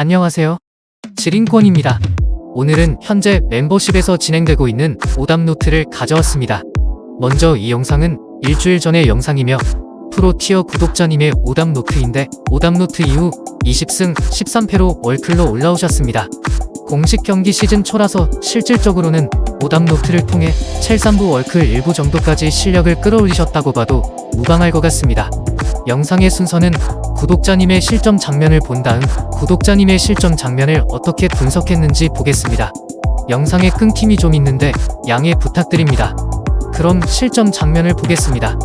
안녕하세요. 지린권입니다. 오늘은 현재 멤버십에서 진행되고 있는 오답 노트를 가져왔습니다. 먼저 이 영상은 일주일 전의 영상이며 프로티어 구독자님의 오답 노트인데 오답 노트 이후 20승 13패로 월클로 올라오셨습니다. 공식 경기 시즌 초라서 실질적으로는 오답 노트를 통해 첼삼부 월클 일부 정도까지 실력을 끌어올리셨다고 봐도 무방할 것 같습니다. 영상의 순서는 구독자님의 실점 장면을 본 다음 구독자님의 실점 장면을 어떻게 분석했는지 보겠습니다. 영상에 끊김이 좀 있는데 양해 부탁드립니다. 그럼 실점 장면을 보겠습니다.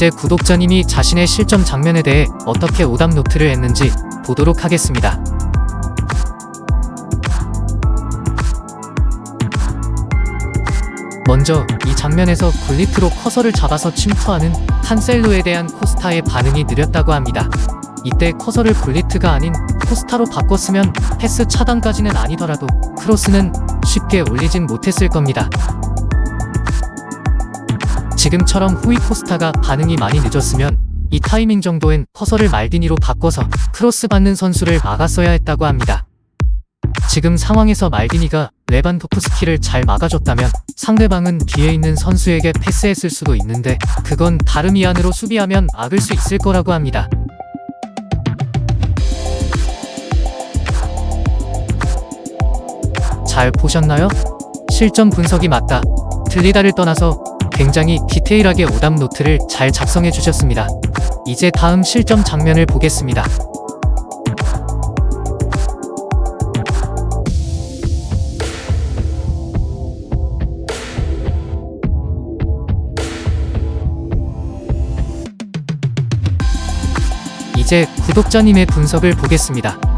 이제 구독자님이 자신의 실점 장면에 대해 어떻게 오답 노트를 했는지 보도록 하겠습니다. 먼저 이 장면에서 굴리트로 커서를 잡아서 침투하는 칸셀로에 대한 코스타의 반응이 느렸다고 합니다. 이때 커서를 굴리트가 아닌 코스타로 바꿨으면 패스 차단까지는 아니더라도 크로스는 쉽게 올리진 못했을 겁니다. 지금처럼 후이 코스타가 반응이 많이 늦었으면 이 타이밍 정도엔 커서를 말디니로 바꿔서 크로스 받는 선수를 막았어야 했다고 합니다. 지금 상황에서 말디니가 레반도프스키를 잘 막아줬다면 상대방은 뒤에 있는 선수에게 패스했을 수도 있는데 그건 다름 이 안으로 수비하면 막을 수 있을 거라고 합니다. 잘 보셨나요? 실점 분석이 맞다. 틀리다를 떠나서 굉장히 디테일하게 오답 노트를 잘 작성해 주셨습니다. 이제 다음 실점 장면을 보겠습니다. 이제 구독자님의 분석을 보겠습니다.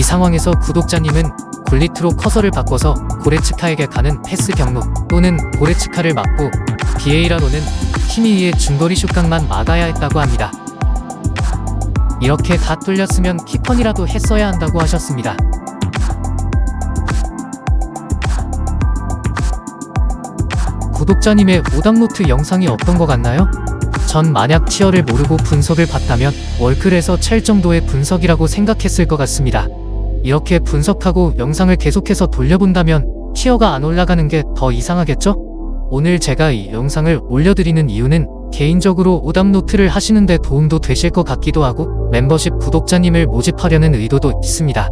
이 상황에서 구독자님은 굴리트로 커서를 바꿔서 고레츠카에게 가는 패스 경로 또는 고레츠카를 막고 비에이라로는 키미이의 중거리 슛각만 막아야 했다고 합니다. 이렇게 다 뚫렸으면 키컨이라도 했어야 한다고 하셨습니다. 구독자님의 오답노트 영상이 어떤 것 같나요? 전 만약 티어를 모르고 분석을 봤다면 월클에서 첼 정도의 분석이라고 생각했을 것 같습니다. 이렇게 분석하고 영상을 계속해서 돌려본다면 티어가 안 올라가는 게 더 이상하겠죠? 오늘 제가 이 영상을 올려드리는 이유는 개인적으로 오답 노트를 하시는데 도움도 되실 것 같기도 하고 멤버십 구독자님을 모집하려는 의도도 있습니다.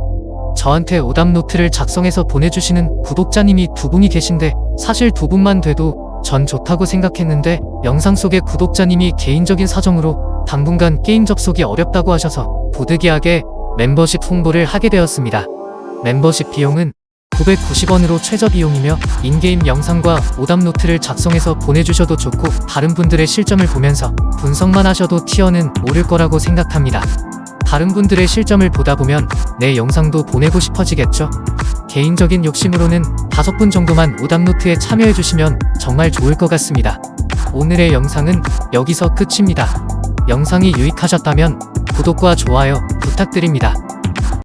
저한테 오답 노트를 작성해서 보내주시는 구독자님이 두 분이 계신데 사실 두 분만 돼도 전 좋다고 생각했는데 영상 속의 구독자님이 개인적인 사정으로 당분간 게임 접속이 어렵다고 하셔서 부득이하게 멤버십 홍보를 하게 되었습니다. 멤버십 비용은 990원으로 최저 비용이며 인게임 영상과 오답 노트를 작성해서 보내주셔도 좋고 다른 분들의 실점을 보면서 분석만 하셔도 티어는 오를 거라고 생각합니다. 다른 분들의 실점을 보다 보면 내 영상도 보내고 싶어지겠죠? 개인적인 욕심으로는 다섯 분 정도만 오답 노트에 참여해 주시면 정말 좋을 것 같습니다. 오늘의 영상은 여기서 끝입니다. 영상이 유익하셨다면 구독과 좋아요 부탁드립니다.